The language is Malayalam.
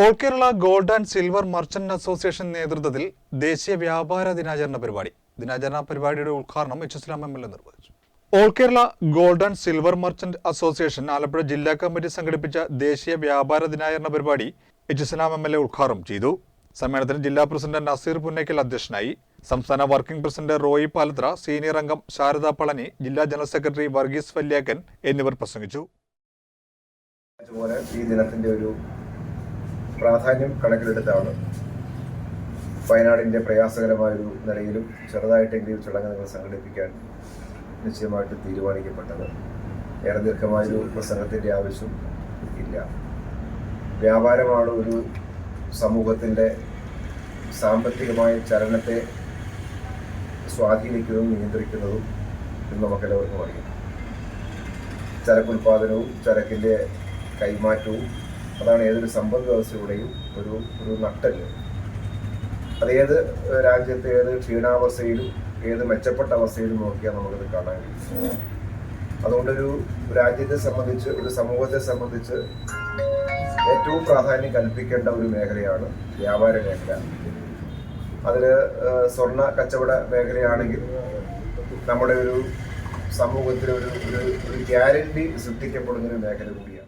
All Kerala gold and silver merchant association നേതൃത്വത്തിൽ ദേശീയ വ്യാപാര ദിനാചരണ പരിപാടി. ദിനാചരണ പരിപാടിയുടെ ഉദ്ഘാടനം H S Ram M L നിർവഹിച്ചു. All Kerala gold and silver merchant association Alappuzha ജില്ലാ കമ്മിറ്റി സംഘടിപ്പിച്ച ദേശീയ വ്യാപാര ദിനാചരണ പരിപാടി H S Ram M L A ഉദ്ഘാടനം ചെയ്തു. സമ്മേളനത്തിന് ജില്ലാ പ്രസിഡന്റ് നസീർ പുന്നയ്ക്കൽ അധ്യക്ഷനായി സംസ്ഥാന working president Roy Palathra senior അംഗം ശാരദ പളനി ജില്ലാ ജനറൽ സെക്രട്ടറി വർഗീസ് വല്യാക്കൻ എന്നിവർ പ്രസംഗിച്ചു. ഈ ദിനത്തിന്റെ ഒരു പ്രാധാന്യം കണക്കിലെടുത്താണ്. വയനാടിന്റെ പ്രയാസകരമായൊരു നിലയിലും ചെറുതായിട്ടെങ്കിലും ചടങ്ങുകൾ സംഘടിപ്പിക്കാൻ നിശ്ചയമായിട്ട് തീരുമാനിക്കപ്പെട്ടത്. ഏറെ ദീർഘമായൊരു പ്രസംഗത്തിന്റെ ആവശ്യം ഇല്ല. വ്യാപാരമാണ് ഒരു സമൂഹത്തിന്റെ സാമ്പത്തികമായ ചലനത്തെ സ്വാധീനിക്കുന്നതും നിയന്ത്രിക്കുന്നതും എന്ന് നമുക്കെല്ലാവർക്കും അറിയാം. ചരക്കുൽപാദനവും ചരക്കിന്റെ കൈമാറ്റവും അതാണ് ഏതൊരു സമ്പദ് വ്യവസ്ഥയുടെയും ഒരു ഒരു നട്ടൽ അത് ഏത് രാജ്യത്തെ ഏത് ക്ഷീണാവസ്ഥയിലും ഏത് മെച്ചപ്പെട്ട അവസ്ഥയിലും നോക്കിയാൽ നമുക്കത് കാണാൻ കഴിയും. അതുകൊണ്ടൊരു രാജ്യത്തെ സംബന്ധിച്ച് ഒരു സമൂഹത്തെ സംബന്ധിച്ച് ഏറ്റവും പ്രാധാന്യം കൽപ്പിക്കേണ്ട ഒരു മേഖലയാണ് വ്യാപാര മേഖല. അതിൽ സ്വർണ കച്ചവട മേഖലയാണെങ്കിൽ നമ്മുടെ ഒരു സമൂഹത്തിൽ ഒരു ഒരു ഗ്യാരണ്ടി സൃഷ്ടിക്കപ്പെടുന്ന ഒരു മേഖല കൂടി